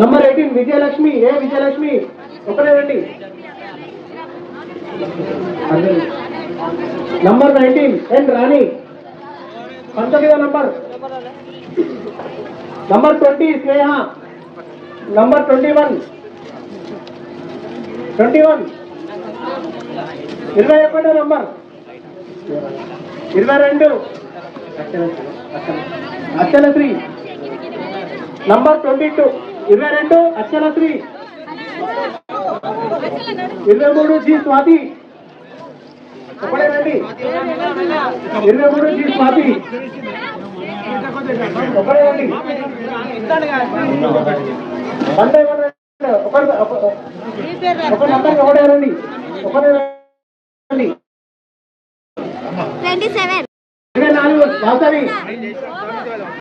Number eighteen Vijayalakshmi ఏ విజయలక్ష్మి? ఒకటే రండి. Number nineteen N Rani. పంతొమ్మిదో number. Number twenty Sneha. Number twenty one twenty one ఇరవై ఒకటో నంబర్. ఇరవై రెండు. అచ్చలశ్రీ నంబర్ ట్వంటీ టూ ఇరవై రెండు అచ్చలశ్రీ ఇరవై మూడు జీ స్వాతి. ఒకటే ఇరవై మూడు జీ స్వాతి. ఒకటే రండి. వన్ బై ఒక- నంబర్ ఒకటే రండి. ట్వంటీ సెవెన్ ನಾನು ಭಾಷೆ